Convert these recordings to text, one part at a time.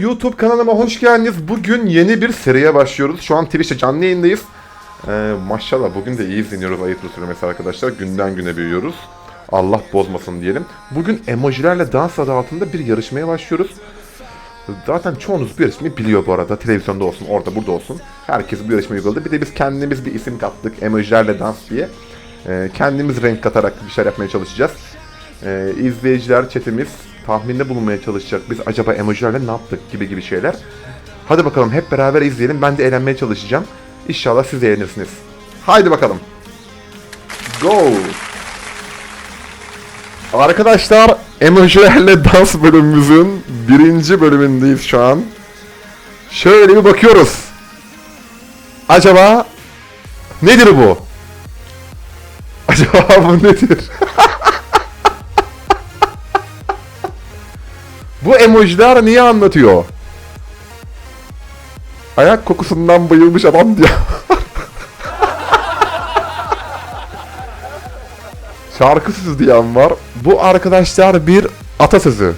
YouTube kanalıma hoş geldiniz. Bugün yeni bir seriye başlıyoruz. Şu an Twitch'te canlı yayındayız. Ee, maşallah bugün de iyi izleniyoruz ayıptır söylemesi arkadaşlar. Günden güne büyüyoruz. Allah bozmasın diyelim. Bugün emojilerle dans adı altında bir yarışmaya başlıyoruz. Zaten çoğunuz bu yarışmayı biliyor bu arada. Televizyonda olsun, orada burada olsun. Herkes bu yarışmayı uyguladı. Bir de biz kendimiz bir isim kattık. Emojilerle dans diye. Ee, kendimiz renk katarak bir şeyler yapmaya çalışacağız. Ee, izleyiciler, chatimiz tahminde bulunmaya çalışacak. Biz acaba emojilerle ne yaptık gibi gibi şeyler. Hadi bakalım hep beraber izleyelim. Ben de eğlenmeye çalışacağım. İnşallah siz eğlenirsiniz. Haydi bakalım. Go! Arkadaşlar emojilerle dans bölümümüzün birinci bölümündeyiz şu an. Şöyle bir bakıyoruz. Acaba nedir bu? Acaba bu nedir? bu emojiler niye anlatıyor? Ayak kokusundan bayılmış adam diyor. Şarkısız diyen var. Bu arkadaşlar bir atasözü.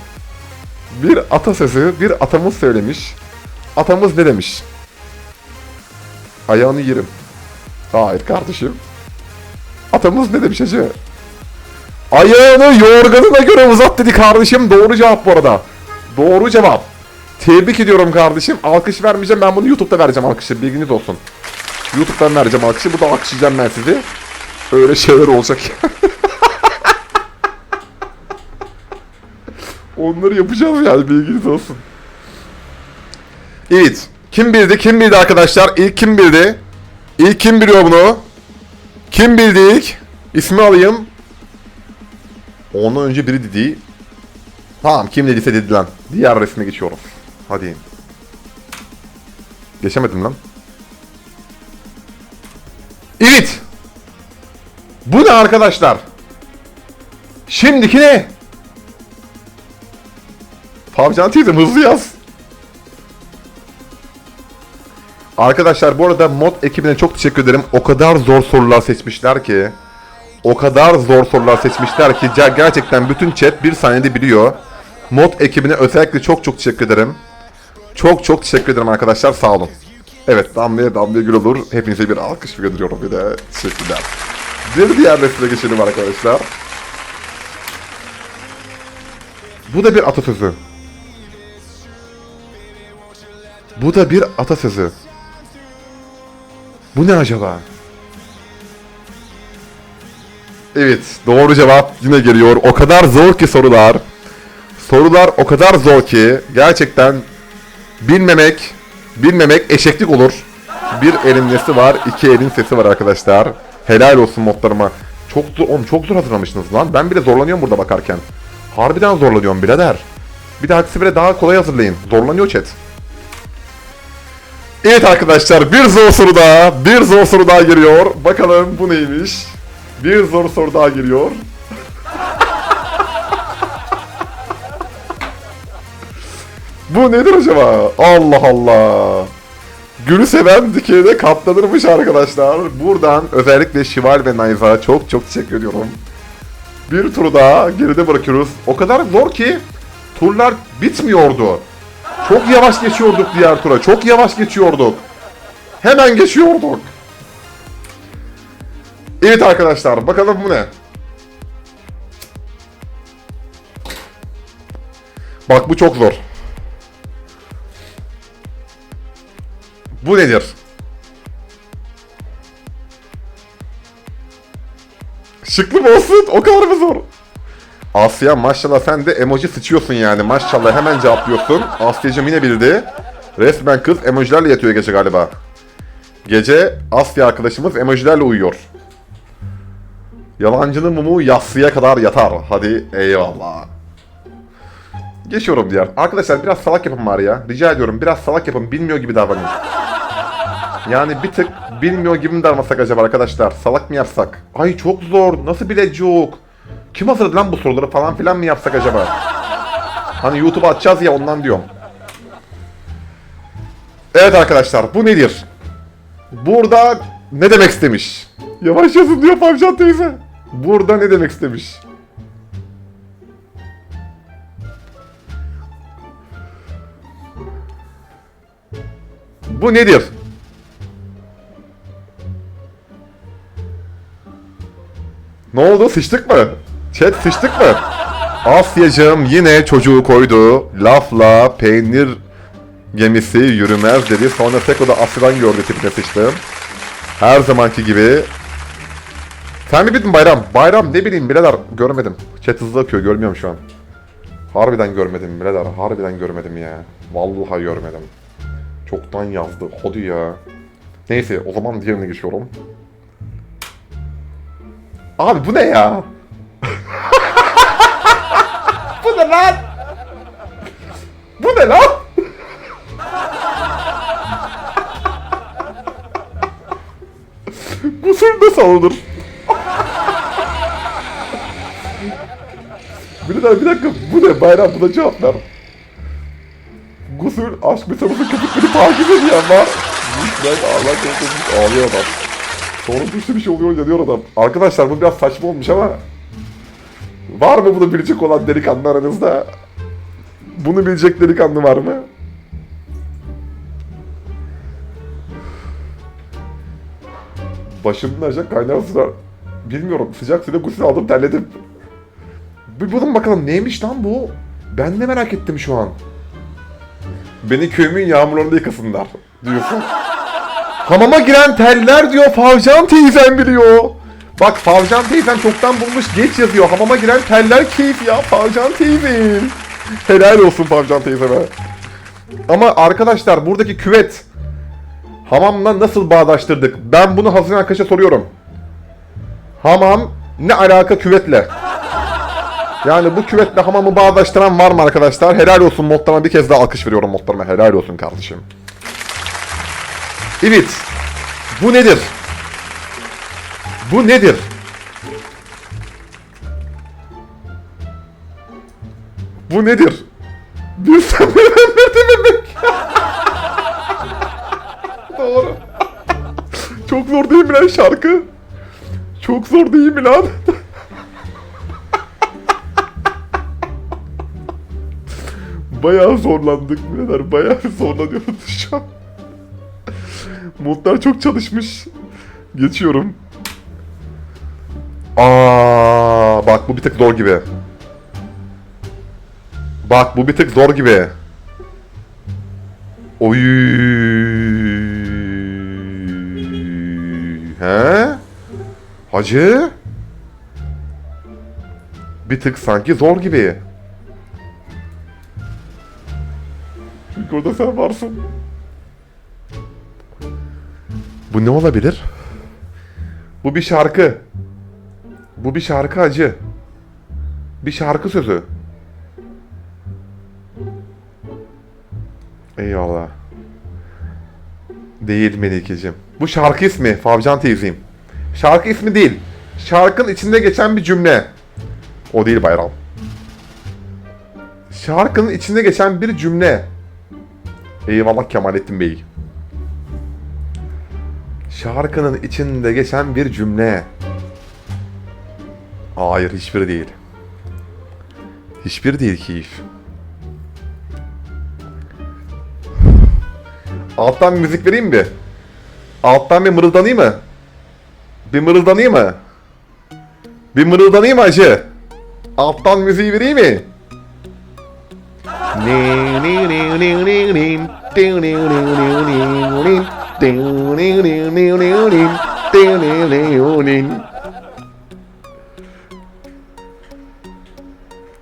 Bir atasözü, bir atamız söylemiş. Atamız ne demiş? Ayağını yerim. Hayır kardeşim. Atamız ne demiş hacı? Ayağını yorganına göre uzat dedi kardeşim. Doğru cevap bu arada. Doğru cevap. Tebrik ediyorum kardeşim. Alkış vermeyeceğim. Ben bunu YouTube'da vereceğim alkışı. Bilginiz olsun. YouTube'dan vereceğim alkışı. Bu da alkışlayacağım ben sizi. Öyle şeyler olacak. Onları yapacağız yani bilginiz olsun. Evet. Kim bildi? Kim bildi arkadaşlar? İlk kim bildi? İlk kim biliyor bunu? Kim bildi ilk? İsmi alayım. Ondan önce biri dedi. Tamam kim dediyse dedi lan. Diğer resme geçiyorum. Hadi. Geçemedim lan. Evet. Bu ne arkadaşlar? Şimdiki ne? Pavcan teyzem hızlı yaz. Arkadaşlar bu arada mod ekibine çok teşekkür ederim. O kadar zor sorular seçmişler ki. O kadar zor sorular seçmişler ki ger- gerçekten bütün chat bir saniyede biliyor. Mod ekibine özellikle çok çok teşekkür ederim. Çok çok teşekkür ederim arkadaşlar sağ olun. Evet damlaya damlaya gül olur. Hepinize bir alkış gönderiyorum bir de. Teşekkürler. Bir diğer resme geçelim arkadaşlar. Bu da bir atasözü. Bu da bir atasözü. Bu ne acaba? Evet, doğru cevap yine geliyor. O kadar zor ki sorular. Sorular o kadar zor ki gerçekten bilmemek, bilmemek eşeklik olur. Bir elin nesi var, iki elin sesi var arkadaşlar. Helal olsun modlarıma. Çok zor, oğlum çok zor hazırlamışsınız lan. Ben bile zorlanıyorum burada bakarken. Harbiden zorlanıyorum birader. Bir dahaki sefere daha kolay hazırlayın. Zorlanıyor chat. Evet arkadaşlar bir zor soru daha, bir zor soru daha geliyor. Bakalım bu neymiş? Bir zor soru daha geliyor. bu nedir acaba? Allah Allah. Gülü seven dikeyine katlanırmış arkadaşlar. Buradan özellikle Şival ve Nayza çok çok teşekkür ediyorum. Bir turu daha geride bırakıyoruz. O kadar zor ki turlar bitmiyordu. Çok yavaş geçiyorduk diğer tura. Çok yavaş geçiyorduk. Hemen geçiyorduk. Evet arkadaşlar bakalım bu ne? Bak bu çok zor. Bu nedir? Şıklı mı olsun? O kadar mı zor? Asya maşallah sen de emoji sıçıyorsun yani. Maşallah hemen cevaplıyorsun. Asya'cım yine bildi. Resmen kız emojilerle yatıyor gece galiba. Gece Asya arkadaşımız emojilerle uyuyor. Yalancının mumu yatsıya kadar yatar. Hadi eyvallah. Geçiyorum diğer. Arkadaşlar biraz salak yapın var ya. Rica ediyorum biraz salak yapın. Bilmiyor gibi davranın. Yani bir tık bilmiyor gibi mi davransak acaba arkadaşlar? Salak mı yapsak? Ay çok zor. Nasıl bilecek? Kim hazırladı lan bu soruları falan filan mı yapsak acaba? Hani YouTube'a atacağız ya ondan diyorum. Evet arkadaşlar bu nedir? Burada ne demek istemiş? Yavaş yazın diyor Pavcan teyze. Burada ne demek istemiş? Bu nedir? Ne oldu? Sıçtık mı? Chat sıçtık mı? Asyacığım yine çocuğu koydu. Lafla peynir gemisi yürümez dedi. Sonra Seko'da Asya'dan gördü tipine sıçtım. Her zamanki gibi. Sen mi bildin Bayram? Bayram ne bileyim birader görmedim. Chat hızlı akıyor görmüyorum şu an. Harbiden görmedim birader. Harbiden görmedim ya. Vallahi görmedim. Çoktan yazdı. Hadi ya. Neyse o zaman diğerine geçiyorum. Abi bu ne ya? bu ne lan? Bu ne lan? Gusül nasıl alınır? bir dakika, bir dakika. Bu ne? Bayram buna cevap ver. Gusül aşk meselesi köpükleri takip ediyor. Ben Allah korusun ağlıyor adam. Sonra bir sürü şey oluyor yanıyor adam. Arkadaşlar bu biraz saçma olmuş ama. Var mı bunu bilecek olan delikanlı aranızda? Bunu bilecek delikanlı var mı? Başımın acak kaynar sular. Bilmiyorum sıcak suyla gusül aldım terledim. Bir bulun bakalım neymiş lan bu? Ben de merak ettim şu an. Beni köyümün yağmurlarında yıkasınlar diyorsun. Hamama giren teller diyor Favcan teyzem biliyor. Bak Favcan teyzem çoktan bulmuş geç yazıyor. Hamama giren teller keyif ya Favcan teyzem. Helal olsun Favcan teyzeme. Ama arkadaşlar buradaki küvet hamamla nasıl bağdaştırdık? Ben bunu Hasan arkadaşa soruyorum. Hamam ne alaka küvetle? Yani bu küvetle hamamı bağdaştıran var mı arkadaşlar? Helal olsun modlarıma bir kez daha alkış veriyorum modlarıma. Helal olsun kardeşim. Evet. Bu nedir? Bu nedir? Bu nedir? Bir sen bebek. Doğru. Çok zor değil mi lan şarkı? Çok zor değil mi lan? Bayağı zorlandık birader. Bayağı zorlanıyoruz şu an. Modlar çok çalışmış. Geçiyorum. Aa, bak bu bir tık zor gibi. Bak bu bir tık zor gibi. Oy. He? Hacı? Bir tık sanki zor gibi. Çünkü orada sen varsın. Bu ne olabilir? Bu bir şarkı. Bu bir şarkı acı. Bir şarkı sözü. Eyvallah. Değil Melike'cim. Bu şarkı ismi Favcan teyzeyim. Şarkı ismi değil. Şarkının içinde geçen bir cümle. O değil Bayram. Şarkının içinde geçen bir cümle. Eyvallah Kemalettin Bey. Şarkının içinde geçen bir cümle. Hayır hiçbiri değil. Hiçbir değil keyif. Alttan bir müzik vereyim bir. Alttan bir mırıldanayım mı? Bir mırıldanayım mı? Bir mırıldanayım mı acı? Alttan müziği vereyim mi?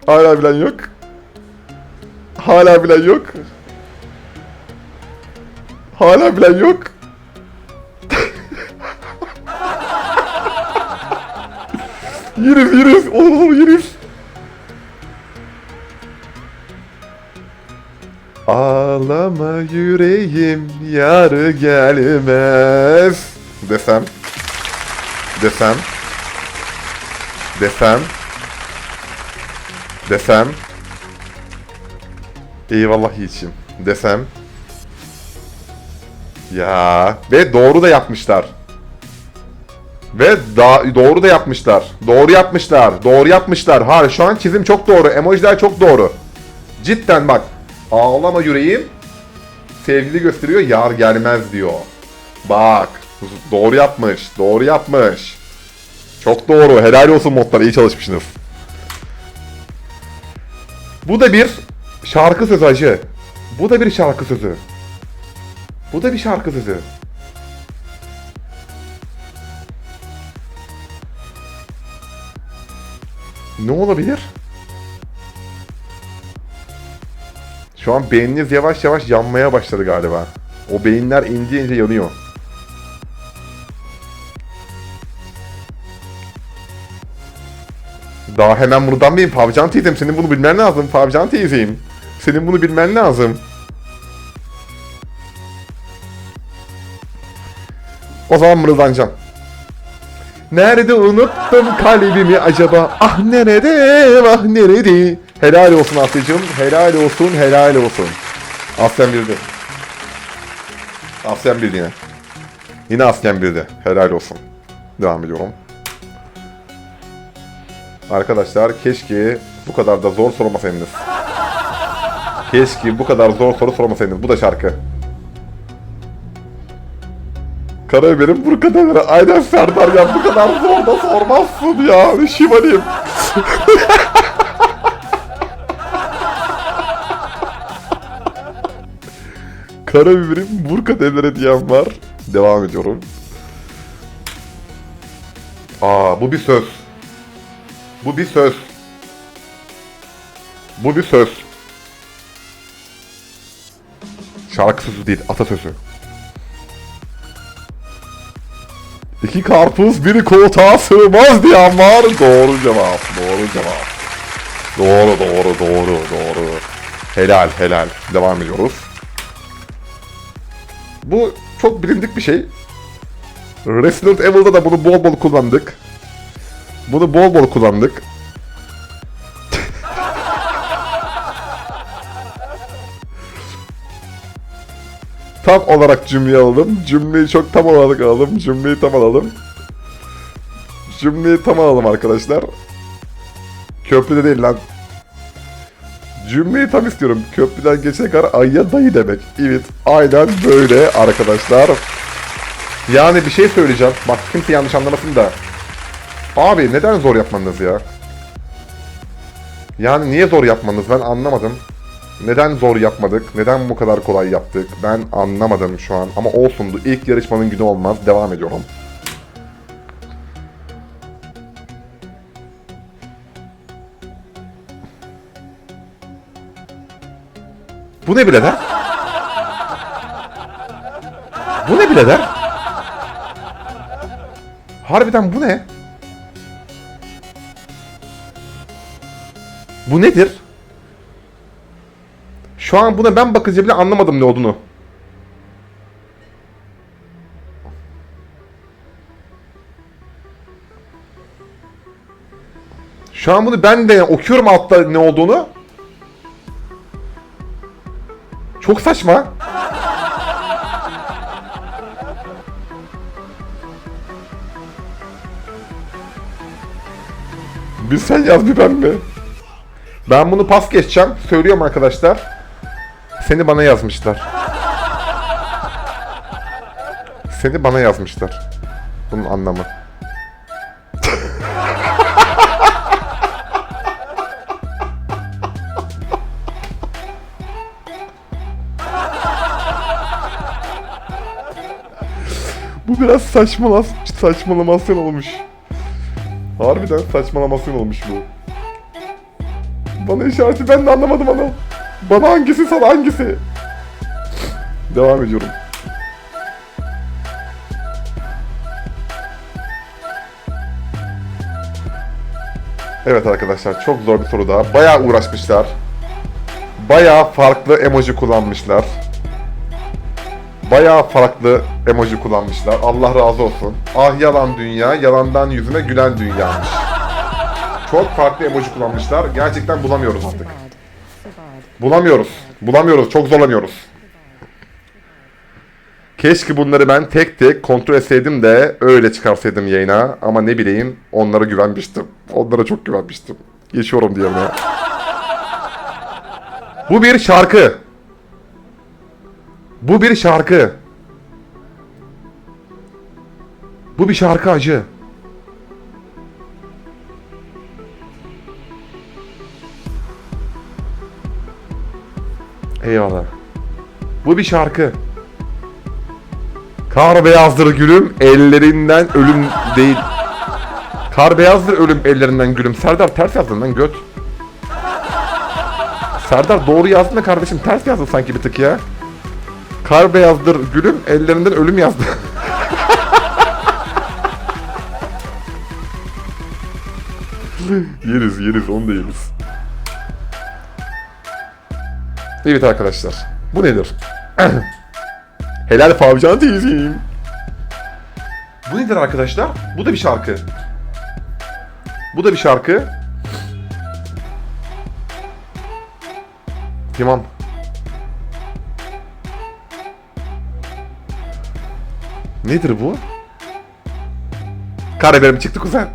Hala bilen yok. Hala bilen yok. Hala bilen yok. yürüz yürüz. Oğlum yürüz. Ağlama yüreğim yarı gelmez. Desem desem desem desem. Eyvallah yiğitçim desem. Ya ve doğru da yapmışlar. Ve da doğru da yapmışlar. Doğru yapmışlar doğru yapmışlar. Ha şu an çizim çok doğru. Emojiler çok doğru. Cidden bak Ağlama yüreğim sevgili gösteriyor, yar gelmez diyor. Bak, doğru yapmış, doğru yapmış. Çok doğru, helal olsun modlar, iyi çalışmışsınız. Bu da bir şarkı sözü hacı. Bu da bir şarkı sözü. Bu da bir şarkı sözü. Ne olabilir? Şu an beyniniz yavaş yavaş yanmaya başladı galiba. O beyinler ince ince yanıyor. Daha hemen buradan mıyım? Favcan teyzem senin bunu bilmen lazım. Favcan teyzeyim. Senin bunu bilmen lazım. O zaman mırıldanacağım. Nerede unuttum kalbimi acaba? Ah nerede, ah nerede? Helal olsun Asya'cığım, helal olsun, helal olsun. Aslen bildi. Aslen bildi yine. Yine Aslen bildi. Helal olsun. Devam ediyorum. Arkadaşlar keşke bu kadar da zor sormasaydınız. Keşke bu kadar zor soru sormasaydınız. Bu da şarkı. Karabiberim bu kadar aynen Serdar ya bu kadar zor da sormazsın ya şivanim. Karabiberim burka devlere diyen var. Devam ediyorum. Aa bu bir söz. Bu bir söz. Bu bir söz. Şarkı değil, atasözü. İki karpuz bir koltuğa sığmaz diyen var. Doğru cevap, doğru cevap. Doğru, doğru, doğru, doğru. Helal, helal. Devam ediyoruz. Bu çok bilindik bir şey. Resident Evil'da da bunu bol bol kullandık. Bunu bol bol kullandık. tam olarak cümleyi alalım. Cümleyi çok tam olarak alalım. Cümleyi tam alalım. Cümleyi tam alalım arkadaşlar. Köprüde değil lan. Cümleyi tam istiyorum. Köprüden geçene kadar ayya dayı demek. Evet aynen böyle arkadaşlar. Yani bir şey söyleyeceğim. Bak kimse yanlış anlamasın da. Abi neden zor yapmanız ya? Yani niye zor yapmanız ben anlamadım. Neden zor yapmadık? Neden bu kadar kolay yaptık? Ben anlamadım şu an. Ama olsundu. İlk yarışmanın günü olmaz. Devam ediyorum. Bu ne birader? Bu ne birader? Harbiden bu ne? Bu nedir? Şu an buna ben bakınca bile anlamadım ne olduğunu. Şu an bunu ben de okuyorum altta ne olduğunu. Çok saçma. Bir sen yaz bir ben mi? Ben bunu pas geçeceğim. Söylüyorum arkadaşlar. Seni bana yazmışlar. Seni bana yazmışlar. Bunun anlamı. Biraz saçmalas saçmalamasyon olmuş. Harbiden saçmalamasyon olmuş bu. Bana işareti ben de anlamadım onu. Bana hangisi sana hangisi? Devam ediyorum. Evet arkadaşlar çok zor bir soru daha. Bayağı uğraşmışlar. Bayağı farklı emoji kullanmışlar. Bayağı farklı emoji kullanmışlar. Allah razı olsun. Ah yalan dünya, yalandan yüzüme gülen dünyaymış. Çok farklı emoji kullanmışlar. Gerçekten bulamıyoruz artık. Bulamıyoruz. Bulamıyoruz. Çok zorlanıyoruz. Keşke bunları ben tek tek kontrol etseydim de öyle çıkarsaydım yayına. Ama ne bileyim onlara güvenmiştim. Onlara çok güvenmiştim. Geçiyorum diğerine. Bu bir şarkı. Bu bir şarkı. Bu bir şarkı acı. Eyvallah. Bu bir şarkı. Kar beyazdır gülüm, ellerinden ölüm değil. Kar beyazdır ölüm ellerinden gülüm. Serdar ters yazdın lan göt. Serdar doğru yazdın da kardeşim ters yazdın sanki bir tık ya. Kar beyazdır gülüm, ellerinden ölüm yazdı. yeriz yeriz onu da yeriz. Evet arkadaşlar. Bu nedir? Helal Favcan teyzeyim. Bu nedir arkadaşlar? Bu da bir şarkı. Bu da bir şarkı. Tamam. Nedir bu? Karabiberim çıktı kuzen.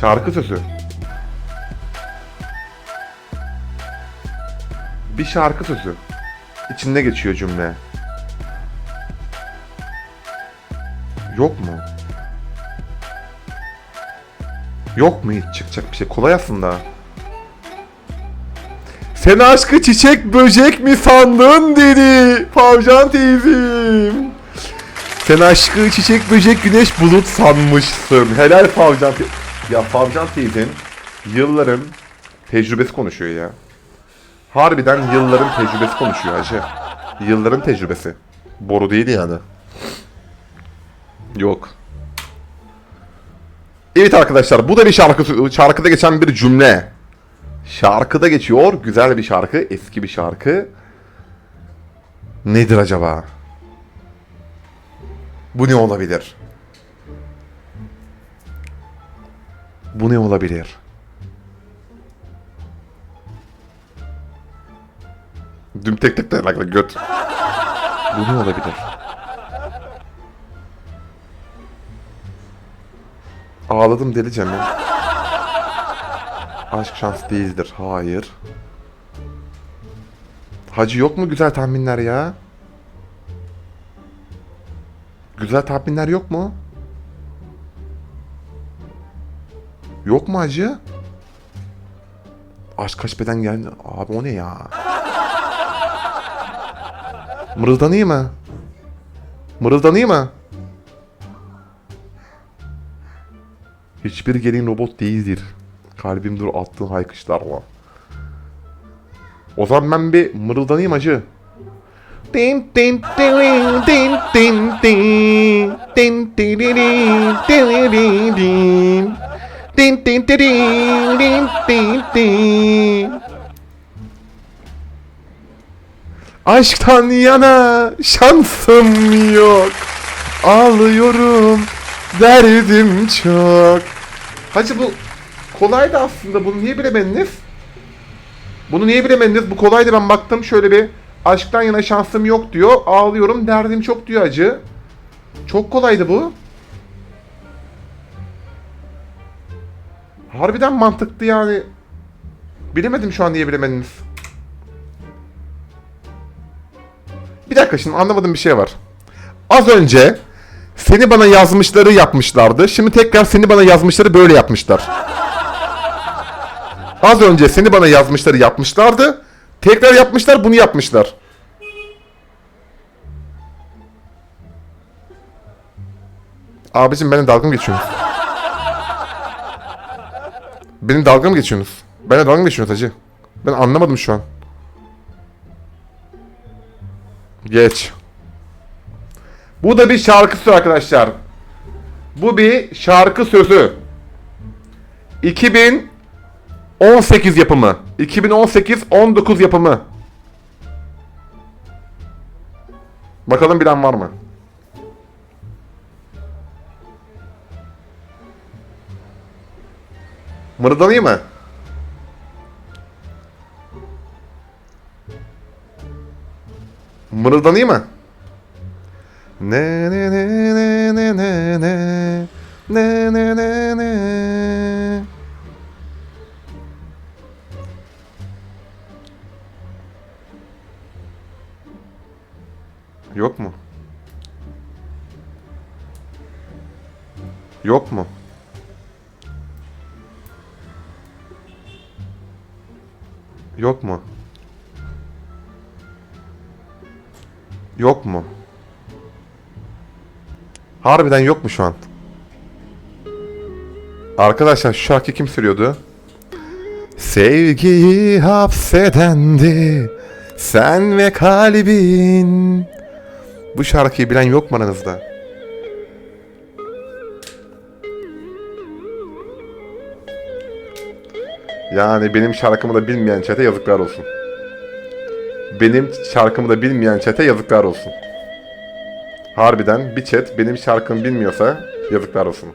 Şarkı sözü. Bir şarkı sözü. İçinde geçiyor cümle. Yok mu? Yok mu hiç çıkacak bir şey? Kolay aslında. Sen aşkı çiçek böcek mi sandın dedi Pavcan teyzem. Sen aşkı çiçek böcek güneş bulut sanmışsın. Helal Pavcan te- Ya Pavcan teyzem yılların tecrübesi konuşuyor ya. Harbiden yılların tecrübesi konuşuyor hacı. Yılların tecrübesi. Boru değil yani. Yok. Evet arkadaşlar bu da bir şarkı şarkıda geçen bir cümle. Şarkıda geçiyor. Güzel bir şarkı, eski bir şarkı. Nedir acaba? Bu ne olabilir? Bu ne olabilir? Düm tek tek de göt. Bu ne olabilir? Ağladım deleceğim ya. Aşk şans değildir. Hayır. Hacı yok mu güzel tahminler ya? Güzel tahminler yok mu? Yok mu hacı? Aşk kaç beden geldi? Abi o ne ya? Mırıldanayım mı? Mırıldanayım mı? Hiçbir gelin robot değildir. Kalbim dur attığın haykışlarla. O zaman ben bir mırıldanayım acı. Din din din din din din din din din din din din din din din din din din Aşktan yana şansım yok Ağlıyorum derdim çok Hacı bu kolaydı aslında bunu niye bilemediniz? Bunu niye bilemediniz? Bu kolaydı ben baktım şöyle bir aşktan yana şansım yok diyor. Ağlıyorum derdim çok diyor acı. Çok kolaydı bu. Harbiden mantıklı yani. Bilemedim şu an niye bilemediniz. Bir dakika şimdi anlamadığım bir şey var. Az önce seni bana yazmışları yapmışlardı. Şimdi tekrar seni bana yazmışları böyle yapmışlar. Az önce seni bana yazmışları yapmışlardı. Tekrar yapmışlar bunu yapmışlar. Abicim beni dalga mı geçiyorsunuz? Beni dalga mı geçiyorsunuz? Beni dalga mı geçiyorsunuz hacı? Ben anlamadım şu an. Geç. Bu da bir şarkı sözü arkadaşlar. Bu bir şarkı sözü. 2018 yapımı. 2018-19 yapımı. Bakalım bilen var mı? Mırıldanayım mı? Mırıldanayım mı? Ne ne ne ne ne ne ne ne ne ne ne Yok mu? Yok mu? Yok mu? Harbiden yok mu şu an? Arkadaşlar şu şarkı kim söylüyordu? Sevgiyi hapsedendi sen ve kalbin. Bu şarkıyı bilen yok mu aranızda? Yani benim şarkımı da bilmeyen çete yazıklar olsun. Benim şarkımı da bilmeyen çete yazıklar olsun. Harbiden bir chat benim şarkımı bilmiyorsa yazıklar olsun.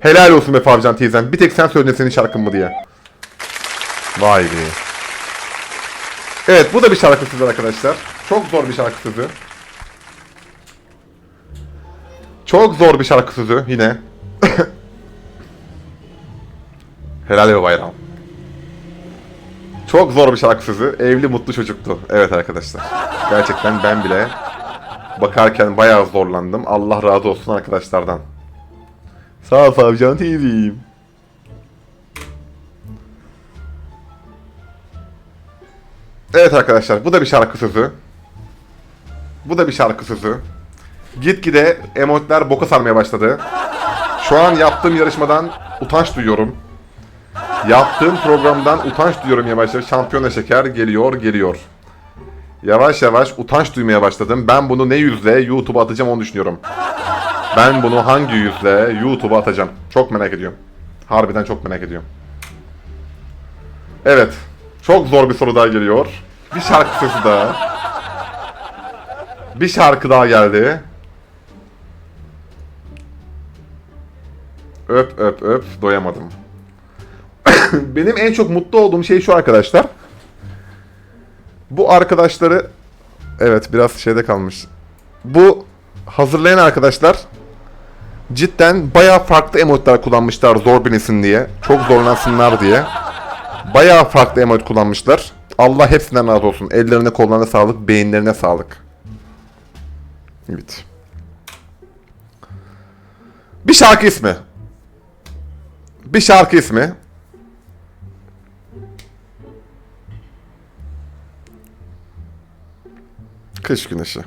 Helal olsun be Favcan teyzem. Bir tek sen söyledin senin şarkın mı diye. Vay be. Evet bu da bir şarkı sözü arkadaşlar. Çok zor bir şarkı sözü. Çok zor bir şarkı sözü yine. Helal be bayram. Çok zor bir şarkı sözü. Evli mutlu çocuktu. Evet arkadaşlar. Gerçekten ben bile bakarken bayağı zorlandım. Allah razı olsun arkadaşlardan. Sağ ol Favcan TV'yim. Evet arkadaşlar bu da bir şarkı sözü. Bu da bir şarkı sözü. Gitgide emotlar boka sarmaya başladı. Şu an yaptığım yarışmadan utanç duyuyorum. Yaptığım programdan utanç duyuyorum yavaş yavaş. Şampiyona şeker geliyor geliyor. Yavaş yavaş utanç duymaya başladım. Ben bunu ne yüzle YouTube'a atacağım onu düşünüyorum. Ben bunu hangi yüzle YouTube'a atacağım? Çok merak ediyorum. Harbiden çok merak ediyorum. Evet. Çok zor bir soru daha geliyor. Bir şarkı sesi daha. Bir şarkı daha geldi. Öp öp öp doyamadım. Benim en çok mutlu olduğum şey şu arkadaşlar. Bu arkadaşları evet biraz şeyde kalmış. Bu hazırlayan arkadaşlar cidden bayağı farklı emotlar kullanmışlar zor bilinsin diye. Çok zorlansınlar diye. Bayağı farklı emot kullanmışlar. Allah hepsinden razı olsun. Ellerine kollarına sağlık, beyinlerine sağlık. Evet. Bir şarkı ismi. Bir şarkı ismi. Kış güneşi.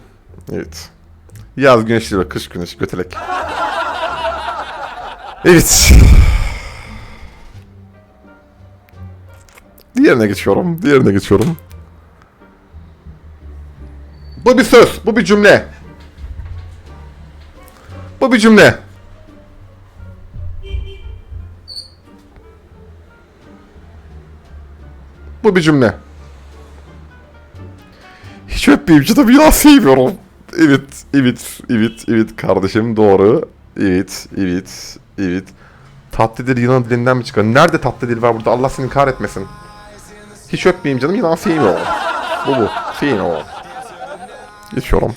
Evet. Yaz güneşi ve kış güneşi götelek. Evet. Diğerine geçiyorum. Diğerine geçiyorum. Bu bir söz. Bu bir cümle. Bu bir cümle. Bu bir cümle. Hiç öpmeyeyim canım ya sevmiyorum. Evet, evet, evet, evet kardeşim doğru. Evet, evet, evet. Tatlı dil Yunan dilinden mi çıkıyor? Nerede tatlı dil var burada? Allah seni kahretmesin. Hiç öpmeyeyim canım yılan sevmiyorum. Bu bu. Sevmiyorum. Geçiyorum.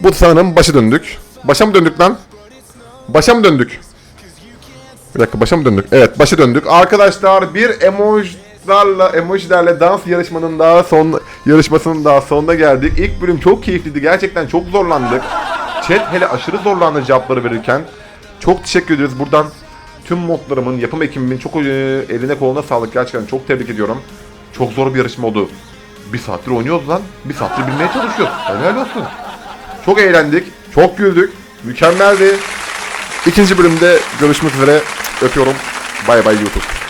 Bu sanırım başa döndük. Başa mı döndük lan? Başa mı döndük? Bir dakika başa mı döndük? Evet başa döndük. Arkadaşlar bir emojilerle emojilerle dans yarışmanın daha son yarışmasının daha sonuna geldik. İlk bölüm çok keyifliydi. Gerçekten çok zorlandık. Chat hele aşırı zorlandı cevapları verirken. Çok teşekkür ederiz. Buradan tüm modlarımın, yapım ekibimin çok e, eline koluna sağlık. Gerçekten çok tebrik ediyorum. Çok zor bir yarışma oldu. Bir saattir oynuyoruz lan. Bir saattir bilmeye çalışıyoruz. Helal olsun. Çok eğlendik. Çok güldük. Mükemmeldi. İkinci bölümde görüşmek üzere. Öpüyorum. Bay bay YouTube.